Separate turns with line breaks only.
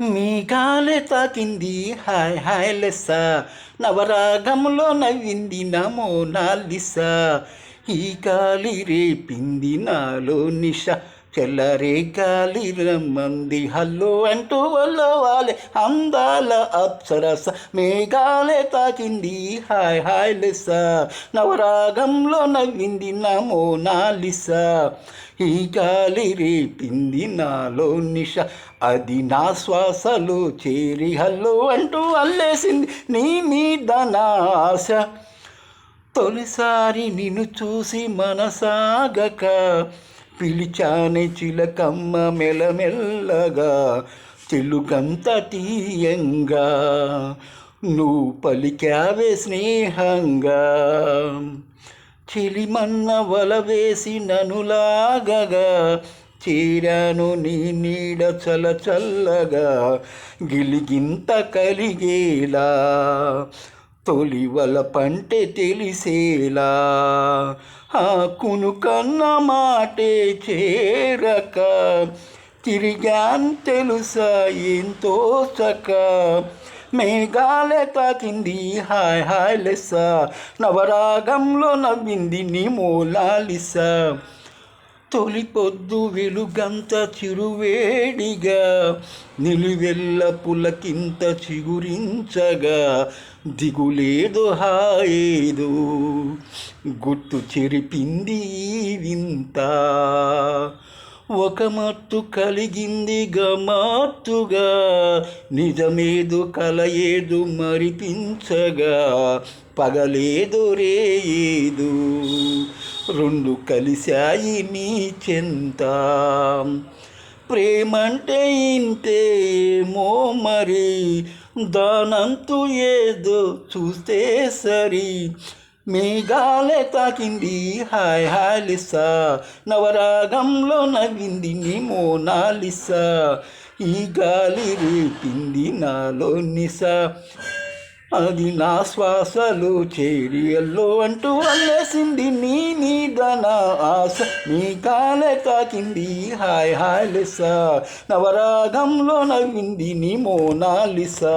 మీ గాలే తాకింది. Hi hi లెస్స. నవరాగంలో నవ్వింది నమో నాలిస ఈ గాలి రేపింది నాలో నిషా. చెల్లరే గాలి రమ్మంది హల్లు అంటూ వల్లవాలే అందాల అప్సరస మేఘాలే తాకింది. హాయ్ హాయ్ లెస్స నవరాగంలో నవ్వింది నమో నాలిస ఈ గాలి రేపింది నాలో నిష. అది నా శ్వాసలో చేరి హల్లు అంటూ అల్లేసింది నీ మీద నా ఆశ. తొలిసారి నిన్ను చూసి మనసాగక. పిలిచానే చిలకమ్మ మెలమెల్లగా చిలుకంత తీయంగా. నువ్వు పలికావే స్నేహంగా చిలిమన్న వల వేసి ననులాగగా చీరాను నీ నీడ చల చల్లగా గిలిగింత కలిగేలా. తొలివల పంటే తెలిసేలా. ఆకును కన్న మాటే చేరక. తిరిగాన్ తెలుసా ఎంతో చక మేఘాలే తాకింది హాయ్ హాయ్ లెస్స. నవరాగంలో నవ్వింది నీ మూలాలిస తొలి పొద్దు వెలుగంత చిరువేడిగా నిలువెల్ల పులకింత చిగురించగా దిగులేదు హాయేదు గుర్తు చెరిపింది వింత. ఒక మత్తు కలిగింది గమాత్తుగా నిజమేదు కలయేదు మరిపించగా పగలేదు రేయేదు రెండు కలిశాయి నీ చెంత. ప్రేమంటే ఇంతేమో మరి దానంతు ఏదో చూస్తే సరి. మేఘాలే తాకింది హాయ్ హాయ్ లిసా. నవరాగంలో నవ్వింది నీ మోనాలిసా. ఈ గాలి రేపింది నాలో నిసా. అది నా శ్వాసలు చేరియల్లో అంటూ అల్లేసింది నీ మీద ఆశ నీ కాలే తాకింది హాయ్ హాయ్ లెస నవరాగంలో నవ్వింది నీ మోనాలిసా